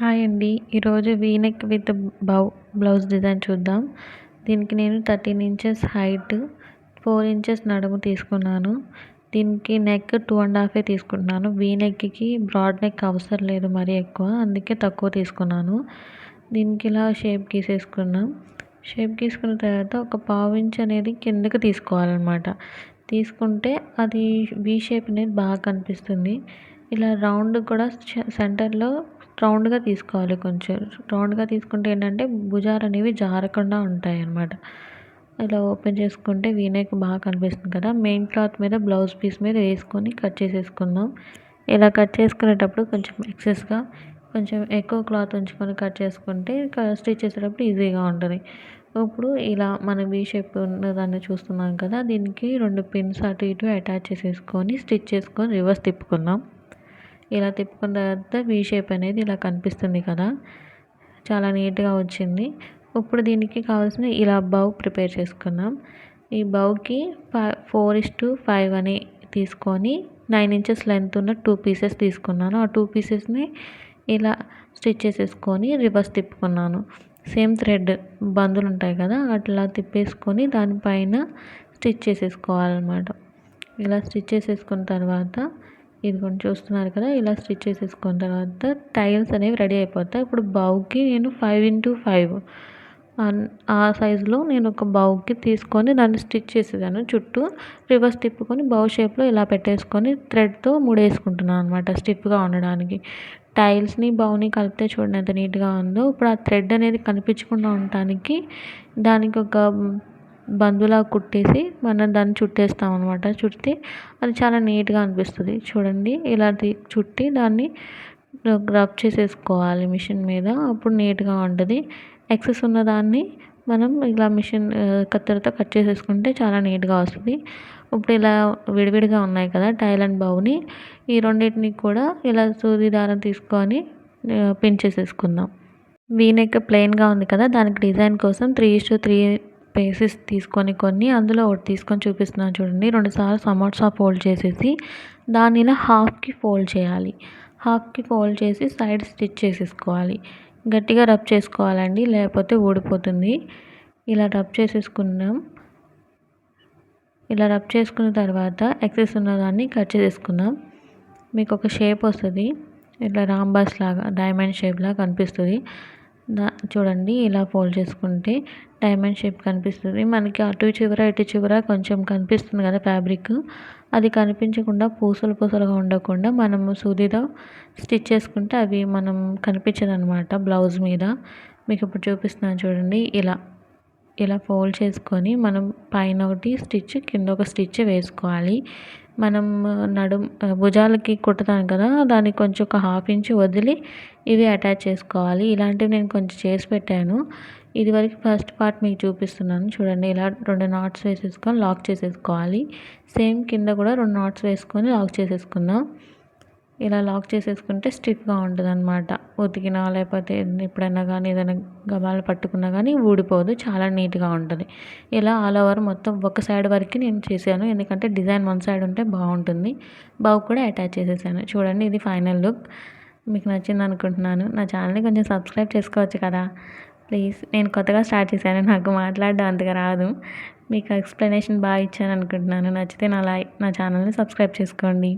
Hi అండి. ఈరోజు V neck with bow blouse design చూద్దాం. దీనికి నేను thirteen inches height four inches నడుము తీసుకున్నాను. దీనికి నెక్ టూ అండ్ హాఫే తీసుకుంటున్నాను. వీ నెక్కి బ్రాడ్ నెక్ అవసరం లేదు మరీ ఎక్కువ అందుకే తక్కువ తీసుకున్నాను. దీనికి ఇలా షేప్ గీసేసుకున్నాం. షేప్ గీసుకున్న తర్వాత ఒక పావు ఇంచ్ అనేది కిందకి తీసుకోవాలన్నమాట. తీసుకుంటే అది వీ షేప్ అనేది బాగా కనిపిస్తుంది. ఇలా రౌండ్ కూడా సెంటర్లో రౌండ్గా తీసుకోవాలి కొంచెం. రౌండ్గా తీసుకుంటే ఏంటంటే భుజాలు అనేవి జారకుండా ఉంటాయి అన్నమాట ఇలా ఓపెన్ చేసుకుంటే వీనెక్ బాగా కనిపిస్తుంది కదా. మెయిన్ క్లాత్ మీద బ్లౌజ్ పీస్ మీద వేసుకొని కట్ చేసేసుకుందాం. ఇలా కట్ చేసుకునేటప్పుడు కొంచెం ఎక్సెస్గా కొంచెం ఎక్కువ క్లాత్ ఉంచుకొని కట్ చేసుకుంటే స్టిచ్ చేసేటప్పుడు ఈజీగా ఉంటుంది. ఇప్పుడు ఇలా మన వీ షేప్ ఉన్నదాన్ని చూస్తున్నాం కదా దీనికి రెండు పిన్స్ అటు ఇటు అటాచ్ చేసేసుకొని స్టిచ్ చేసుకొని రివర్స్ తిప్పుకుందాం. ఇలా తిప్పుకున్న తర్వాత వీ షేప్ అనేది ఇలా కనిపిస్తుంది కదా. చాలా నీట్గా వచ్చింది. ఇప్పుడు దీనికి కావాల్సిన ఇలా బౌ ప్రిపేర్ చేసుకున్నాం ఈ బౌకి five four is to five అని తీసుకొని నైన్ ఇంచెస్ లెంత్ ఉన్న టూ పీసెస్ తీసుకున్నాను. ఆ టూ పీసెస్ని ఇలా స్టిచ్ చేసేసుకొని రివర్స్ తిప్పుకున్నాను. సేమ్ థ్రెడ్ బందులు ఉంటాయి కదా అట్లా తిప్పేసుకొని దానిపైన స్టిచ్ చేసేసుకోవాలన్నమాట. ఇలా స్టిచ్ చేసేసుకున్న తర్వాత ఇదిగోండి చూస్తున్నారు కదా ఇలా స్టిచ్ చేసేసుకున్న తర్వాత టైల్స్ అనేవి రెడీ అయిపోతాయి. ఇప్పుడు బౌకి నేను ఫైవ్ ఇంటూ ఫైవ్. ఆ సైజులో నేను ఒక బౌకి తీసుకొని దాన్ని స్టిచ్ చేసేదాను చుట్టూ రివర్స్ తిప్పుకొని బౌ షేప్లో ఇలా పెట్టేసుకొని థ్రెడ్తో ముడేసుకుంటున్నాను అనమాట స్టిప్గా ఉండడానికి. టైల్స్ని బౌని కలిపితే చూడండి ఎంత నీట్గా ఉందో. ఇప్పుడు ఆ థ్రెడ్ అనేది కనిపించకుండా ఉండటానికి దానికి ఒక బందులా కుట్టేసి మనం దాన్ని చుట్టేస్తాం అనమాట చుట్టి అది చాలా నీట్గా అనిపిస్తుంది. చూడండి ఇలా చుట్టి దాన్ని రబ్ చేసేసుకోవాలి మిషన్ మీద. అప్పుడు నీట్గా ఉంటుంది. ఎక్సెస్ ఉన్నదాన్ని మనం ఇలా మిషన్ కత్తెరతో కట్ చేసేసుకుంటే చాలా నీట్గా వస్తుంది. ఇప్పుడు ఇలా విడివిడిగా ఉన్నాయి కదా టైల్ అండ్ బౌని ఈ రెండింటిని కూడా ఇలా సూది దారం తీసుకొని పిన్ చేసేసుకుందాం. వీనెక్ ప్లెయిన్గా ఉంది కదా దానికి డిజైన్ కోసం త్రీ ఇస్టు త్రీ స్పేసెస్ తీసుకొని కొన్ని అందులో ఒకటి తీసుకొని చూపిస్తున్నాను చూడండి. రెండుసార్లు సమోసా ఫోల్డ్ చేసేసి దాన్ని ఇలా హాఫ్కి ఫోల్డ్ చేయాలి. హాఫ్కి ఫోల్డ్ చేసి సైడ్ స్టిచ్ చేసేసుకోవాలి. గట్టిగా రబ్ చేసుకోవాలండి లేకపోతే ఊడిపోతుంది. ఇలా రబ్ చేసేసుకున్నాం. ఇలా రబ్ చేసుకున్న తర్వాత ఎక్సెస్ ఉన్నదాన్ని కట్ చేసేసుకుందాం మీకు ఒక షేప్ వస్తుంది. ఇట్లా రాంబాస్ లాగా డైమండ్ షేప్లా కనిపిస్తుంది. చూడండి ఇలా ఫోల్డ్ చేసుకుంటే డైమండ్ షేప్ కనిపిస్తుంది. మనకి అటు చివర ఇటు చివర కొంచెం కనిపిస్తుంది కదా ఫ్యాబ్రిక్ అది కనిపించకుండా పూసలు పూసలుగా ఉండకుండా మనము సూదితో స్టిచ్ చేసుకుంటే అవి మనం కనిపించదనమాట బ్లౌజ్ మీద. మీకు ఇప్పుడు చూపిస్తున్నాను చూడండి ఇలా ఇలా ఫోల్డ్ చేసుకొని మనం పైన ఒకటి స్టిచ్ కింద ఒక స్టిచ్ వేసుకోవాలి. మనం నడుం భుజాలకి కుట్టుతాం కదా దాన్ని కొంచెం ఒక హాఫ్ ఇంచ్ వదిలి ఇవి అటాచ్ చేసుకోవాలి. ఇలాంటివి నేను కొంచెం చేసి పెట్టాను. ఇది వరకు ఫస్ట్ పార్ట్ మీకు చూపిస్తున్నాను. చూడండి ఇలా రెండు నాట్స్ వేసేసుకొని లాక్ చేసేసుకోవాలి. సేమ్ కింద కూడా రెండు నాట్స్ వేసుకొని లాక్ చేసేసుకుందాం. ఇలా లాక్ చేసేసుకుంటే స్టిఫ్గా ఉంటుంది అనమాట ఉతికినా లేకపోతే ఎప్పుడైనా కానీ ఏదైనా గబాలు పట్టుకున్నా కానీ ఊడిపోదు చాలా నీట్గా ఉంటుంది. ఇలా ఆల్ ఓవర్ మొత్తం ఒక సైడ్ వరకు నేను చేశాను. ఎందుకంటే డిజైన్ వన్ సైడ్ ఉంటే బాగుంటుంది. బాగు కూడా అటాచ్ చేసేసాను. చూడండి ఇది ఫైనల్ లుక్. మీకు నచ్చింది అనుకుంటున్నాను. నా ఛానల్ని కొంచెం సబ్స్క్రైబ్ చేసుకోవచ్చు కదా. ప్లీజ్ నేను కొత్తగా స్టార్ట్ చేశాను. నాకు మాట్లాడడం అంతగా రాదు. మీకు ఎక్స్ప్లెనేషన్ బాగా ఇచ్చాను అనుకుంటున్నాను. నచ్చితే నా లై నా ఛానల్ని సబ్స్క్రైబ్ చేసుకోండి.